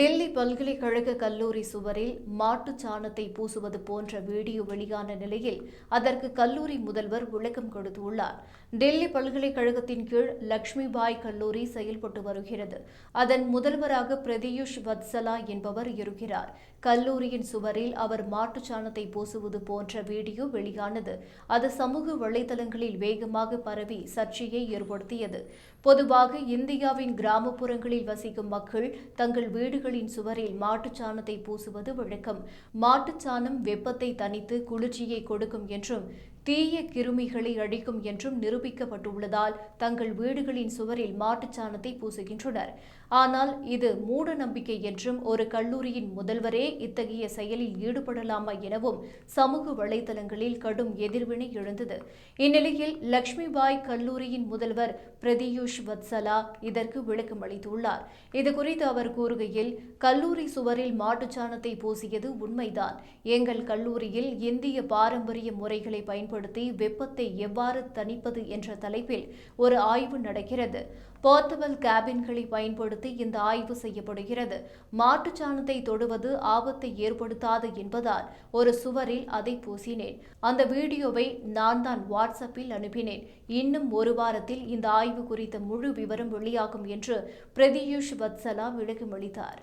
டெல்லி பல்கலைக்கழக கல்லூரி சுவரில் மாட்டுச் சாணத்தை பூசுவது போன்ற வீடியோ வெளியான நிலையில் அதற்கு கல்லூரி முதல்வர் விளக்கம் கொடுத்துள்ளார். டெல்லி பல்கலைக்கழகத்தின் கீழ் லக்ஷ்மிபாய் கல்லூரி செயல்பட்டு வருகிறது. அதன் முதல்வராக பிரதியுஷ் வத்சலா என்பவர் இருக்கிறார். கல்லூரியின் சுவரில் அவர் மாட்டுச் சாணத்தை பூசுவது போன்ற வீடியோ வெளியானது அது சமூக வலைதளங்களில் வேகமாக பரவி சர்ச்சையை ஏற்படுத்தியது. பொதுவாக இந்தியாவின் கிராமப்புறங்களில் வசிக்கும் மக்கள் தங்கள் வீடுகள் வீடுகளின் சுவரில் மாட்டுச்சாணத்தை பூசுவது வழக்கம். மாட்டுச் சாணம் வெப்பத்தை தணித்து குளிர்ச்சியை கொடுக்கும் என்றும் தீய கிருமிகளை அழிக்கும் என்றும் நிரூபிக்கப்பட்டுள்ளதால் தங்கள் வீடுகளின் சுவரில் மாட்டுச் சாணத்தை பூசுகின்றனர். ஆனால் இது மூட நம்பிக்கை என்றும் ஒரு கல்லூரியின் முதல்வரே இத்தகைய செயலில் ஈடுபடலாமா எனவும் சமூக வலைதளங்களில் கடும் எதிர்வினை எழுந்தது. இந்நிலையில் லக்ஷ்மிபாய் கல்லூரியின் முதல்வர் பிரதியூஷ் வத்சலா இதற்கு விளக்கம் அளித்துள்ளார். இதுகுறித்து அவர் கூறுகையில் கல்லூரி சுவரில் மாட்டுச் சாணத்தை பூசியது உண்மைதான். எங்கள் கல்லூரியில் இந்திய பாரம்பரிய முறைகளை பயன்படுத்த வெப்பத்தை எவ்வாறு தணிப்பது என்ற தலைப்பில் ஒரு ஆய்வு நடக்கிறது. போர்ட்டபிள் கேபின்களை பயன்படுத்தி இந்த ஆய்வு செய்யப்படுகிறது. மாட்டுச்சாணத்தை தொடுவது ஆபத்தை ஏற்படுத்தாது என்பதால் ஒரு சுவரில் அதை பூசினேன். அந்த வீடியோவை நான் தான் வாட்ஸ்அப்பில் அனுப்பினேன். இன்னும் ஒரு வாரத்தில் இந்த ஆய்வு குறித்த முழு விவரம் வெளியாகும் என்று பிரதியூஷ் வத்சலா விளக்கமளித்தார்.